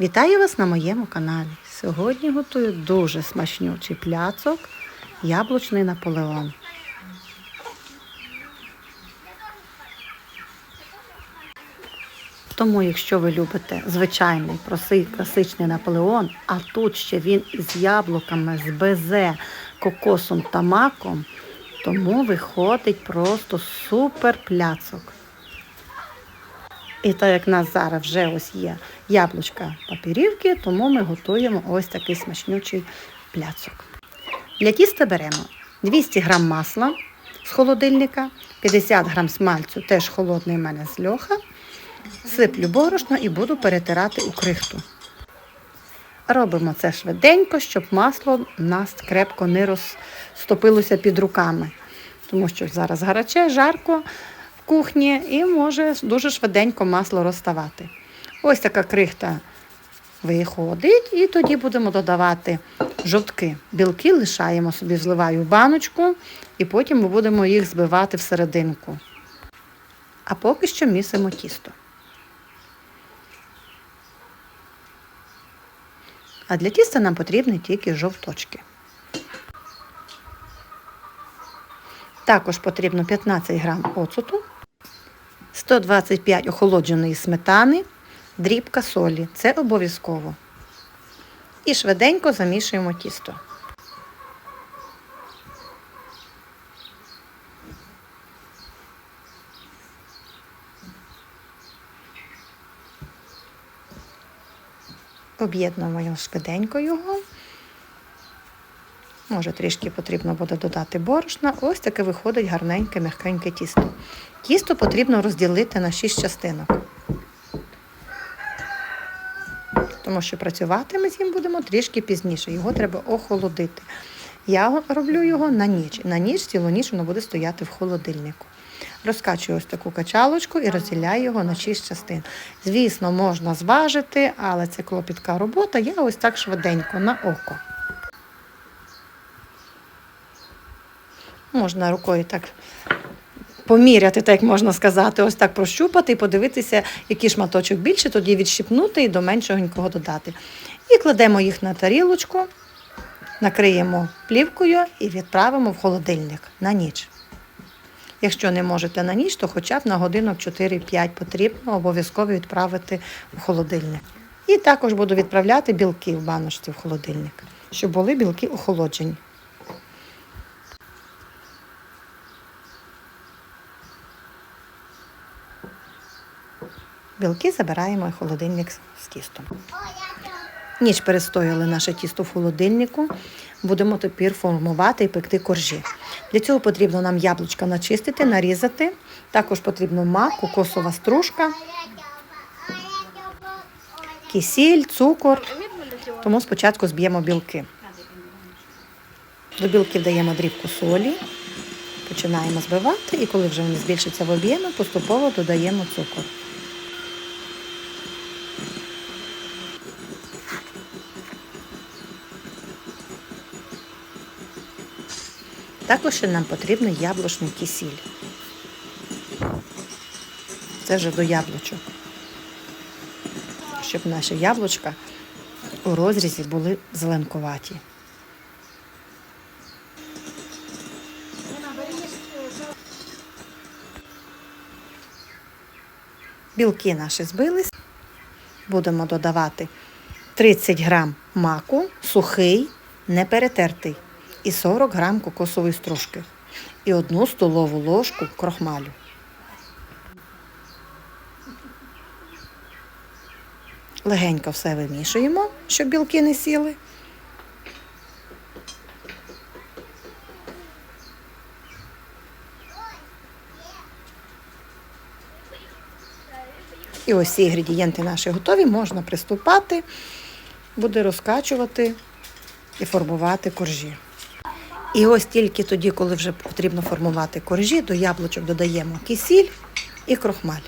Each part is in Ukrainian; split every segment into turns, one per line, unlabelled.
Вітаю вас на моєму каналі. Сьогодні готую дуже смачнючий пляцок яблучний Наполеон. Тому, якщо ви любите звичайний простий класичний Наполеон, а тут ще він із яблуками, з безе, кокосом та маком, тому виходить просто супер пляцок. І так як в нас зараз вже ось є яблучка папірівки, тому ми готуємо ось такий смачнючий пляцок. Для тіста беремо 200 г масла з холодильника, 50 г смальцю, теж холодний в мене з льоха. Сиплю борошно і буду перетирати у крихту. Робимо це швиденько, щоб масло у нас крепко не розтопилося під руками, тому що зараз гаряче, жарко в кухні і може дуже швиденько масло розставати. Ось така крихта виходить, і тоді будемо додавати жовтки. Білки лишаємо собі, зливаю в баночку, і потім ми будемо їх збивати всерединку. А поки що місимо тісто. А для тіста нам потрібні тільки жовточки. Також потрібно 15 грам оцуту, 125 охолодженої сметани, дрібка солі. Це обов'язково. І швиденько замішуємо тісто. Об'єднуємо швиденько його. Може, трішки потрібно буде додати борошна. Ось таке виходить гарненьке, м'якеньке тісто. Тісто потрібно розділити на 6 частинок. Тому що працювати ми з ним будемо трішки пізніше. Його треба охолодити. Я роблю його на ніч. На ніч цілу ніч воно буде стояти в холодильнику. Розкачую ось таку качалочку і розділяю його на 6 частин. Звісно, можна зважити, але це клопітка робота. Я ось так швиденько на око. Можна рукою так поміряти, так можна сказати, ось так прощупати і подивитися, який шматочок більше, тоді відщипнути і до меншого додати. І кладемо їх на тарілочку, накриємо плівкою і відправимо в холодильник на ніч. Якщо не можете на ніч, то хоча б на годинок 4-5 потрібно обов'язково відправити в холодильник. І також буду відправляти білки в баночці в холодильник, щоб були білки охолоджені. Білки забираємо в холодильник з тістом. Ніч перестояли наше тісто в холодильнику. Будемо тепер формувати і пекти коржі. Для цього потрібно нам яблучка начистити, нарізати. Також потрібно мак, кокосова стружка, кисіль, цукор. Тому спочатку зб'ємо білки. До білків даємо дрібку солі, починаємо збивати, і коли вже вони збільшаться в об'ємі, поступово додаємо цукор. Також нам потрібен яблучний кисіль. Це вже до яблучок. Щоб наші яблучка у розрізі були зеленкуваті. Білки наші збились. Будемо додавати 30 грам маку, сухий, не перетертий і 40 грам кокосової стружки і одну столову ложку крохмалю. Легенько все вимішуємо, щоб білки не сіли. І ось ці інгредієнти наші готові, можна приступати, буде розкачувати і формувати коржі. І ось тільки тоді, коли вже потрібно формувати коржі, до яблучок додаємо кисіль і крохмаль.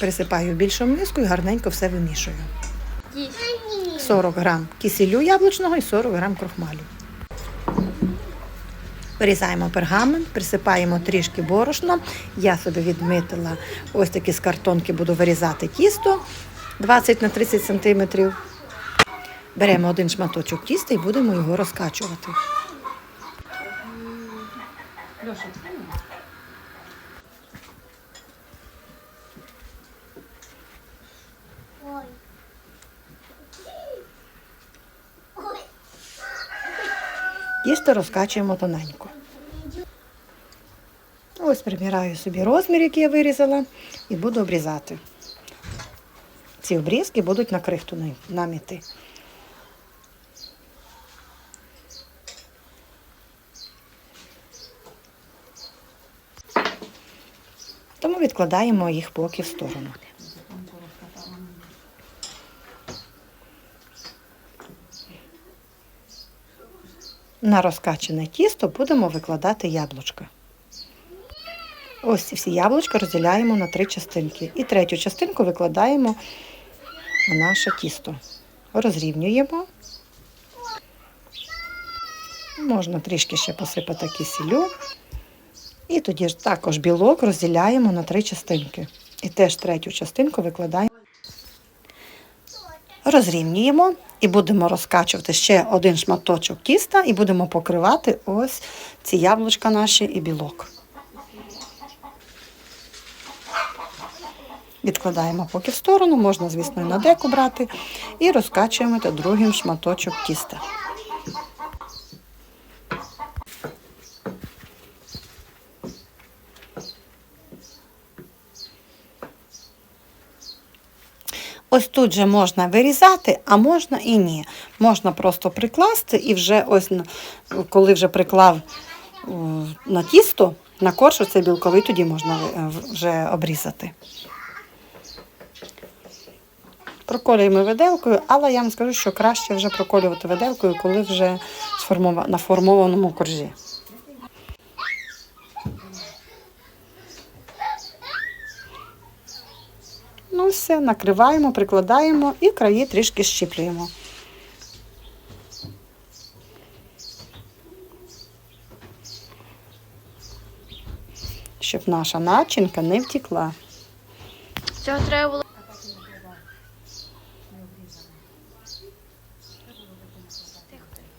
Пересипаю в більшу миску і гарненько все вимішую. 40 грам кисілю яблучного і 40 грам крохмалю. Вирізаємо пергамент, присипаємо трішки борошном. Я собі відмітила ось такі з картонки буду вирізати тісто 20 на 30 сантиметрів. Беремо один шматочок тіста і будемо його розкачувати. Тісто розкачуємо тоненько. Ось приміряю собі розмір, який я вирізала, і буду обрізати. Ці обрізки будуть на крихту на- нам іти. Тому відкладаємо їх поки в сторону. На розкачане тісто будемо викладати яблучка. Ось ці всі яблучка розділяємо на три частинки. І третю частинку викладаємо на наше тісто. Розрівнюємо. Можна трішки ще посипати кисілю. І тоді ж також білок розділяємо на три частинки. І теж третю частинку викладаємо. Розрівнюємо і будемо розкачувати ще один шматочок тіста і будемо покривати ось ці яблучка наші і білок. Відкладаємо поки в сторону, можна, звісно, і на деку брати, і розкачуємо другим шматочок тіста. Ось тут же можна вирізати, а можна і ні. Можна просто прикласти і вже ось коли вже приклав на тісто, на корж оцей білковий, тоді можна е, вже обрізати. Проколюємо виделкою, але я вам скажу, що краще вже проколювати виделкою, коли вже на формованому коржі. Ну, все, накриваємо, прикладаємо і краї трішки щіплюємо. Щоб наша начинка не втекла.
Цього треба було.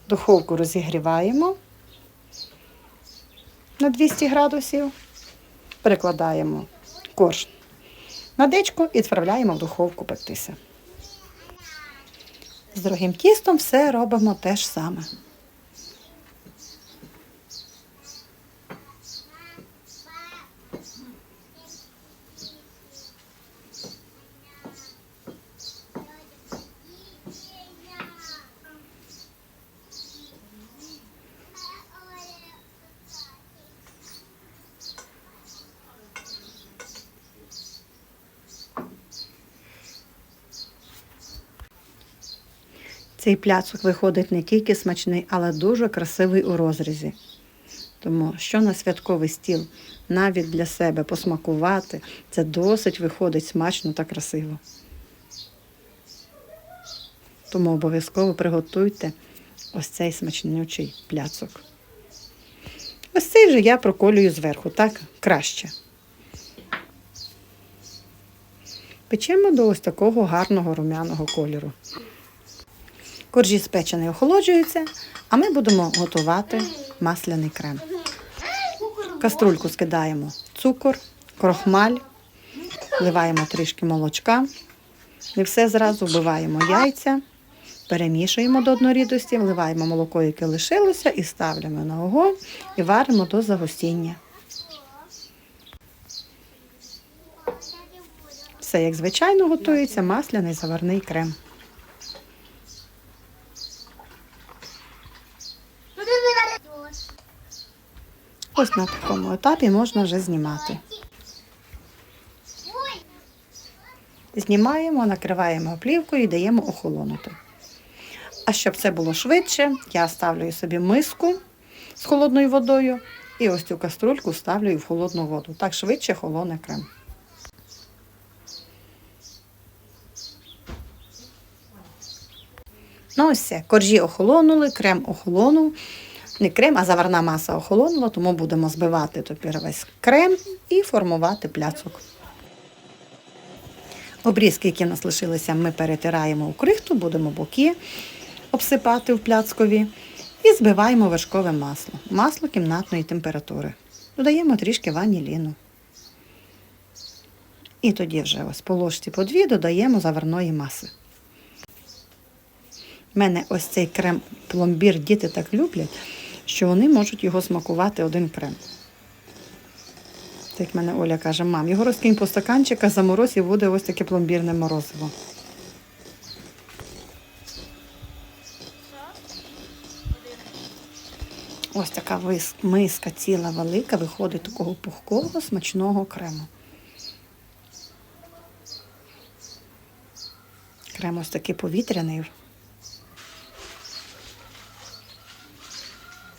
Духовку розігріваємо на 200 градусів. Перекладаємо корж на дечку і відправляємо в духовку пектися. З другим тістом все робимо те ж саме. Цей пляцок виходить не тільки смачний, але дуже красивий у розрізі. Тому що на святковий стіл навіть для себе посмакувати, це досить виходить смачно та красиво. Тому обов'язково приготуйте ось цей смачнючий пляцок. Ось цей же я проколюю зверху, так краще. Печемо до ось такого гарного румяного кольору. Коржі спечений охолоджуються, а ми будемо готувати масляний крем. Каструльку скидаємо цукор, крохмаль, вливаємо трішки молочка. І все зразу вбиваємо яйця, перемішуємо до однорідності, вливаємо молоко, яке лишилося, і ставлямо на огонь і варимо до загустіння. Все як звичайно готується масляний заварний крем. Ось на такому етапі можна вже знімати. Знімаємо, накриваємо плівкою і даємо охолонути. А щоб це було швидше, я ставлю собі миску з холодною водою і ось цю каструльку ставлю в холодну воду. Так швидше холоне крем. Ну ось все, коржі охолонули, крем охолонув. Не крем, а заварна маса охолонула, тому будемо збивати тепер весь крем і формувати пляцок. Обрізки, які в нас лишилися, ми перетираємо у крихту, будемо боки обсипати в пляцкові і збиваємо вершкове масло. Масло кімнатної температури. Додаємо трішки ваніліну. І тоді вже ось по ложці по дві додаємо заварної маси. У мене ось цей крем пломбір діти так люблять, що вони можуть його смакувати один крем. Так мене Оля каже, мам, його розкинь по стаканчика, заморозь і буде ось таке пломбірне морозиво. Ось така миска ціла велика, виходить такого пухкого, смачного крему. Крем ось такий повітряний.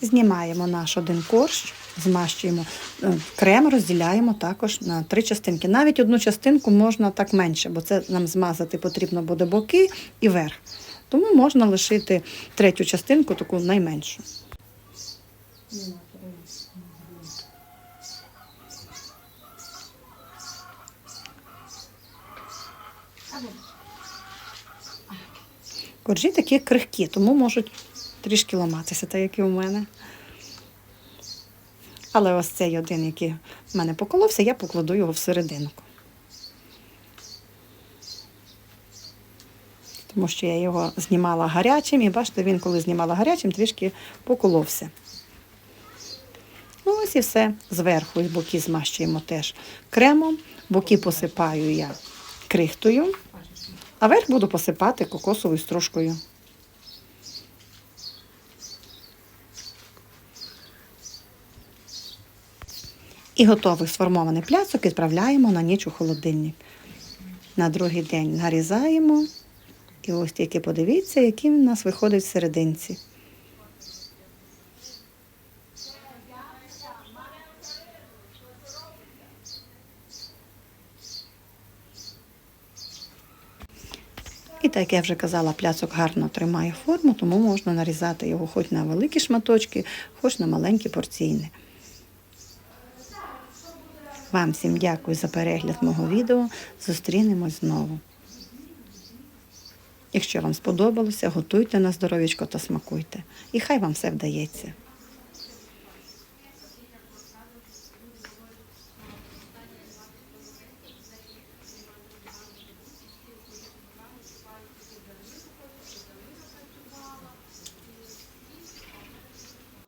Знімаємо наш один корж, змащуємо е, крем, розділяємо також на три частинки. Навіть одну частинку можна так менше, бо це нам змазати потрібно буде боки і верх. Тому можна лишити третю частинку, таку найменшу. Коржі такі крихкі, тому можуть трішки ламатися, так як і у мене. Але ось цей один, який в мене поколовся, я покладу його всерединку. Тому що я його знімала гарячим, і бачите, він, коли знімала гарячим, трішки поколовся. Ну, ось і все. Зверху і боки змащуємо теж кремом, боки посипаю я крихтою, а верх буду посипати кокосовою стружкою. І готовий сформований пляцок відправляємо на ніч у холодильник. На другий день нарізаємо. І ось тільки подивіться, який він у нас виходить в серединці. І так, як я вже казала, пляцок гарно тримає форму, тому можна нарізати його хоч на великі шматочки, хоч на маленькі порційні. Вам всім дякую за перегляд мого відео. Зустрінемось знову. Якщо вам сподобалося, готуйте на здоров'ячко та смакуйте. І хай вам все вдається.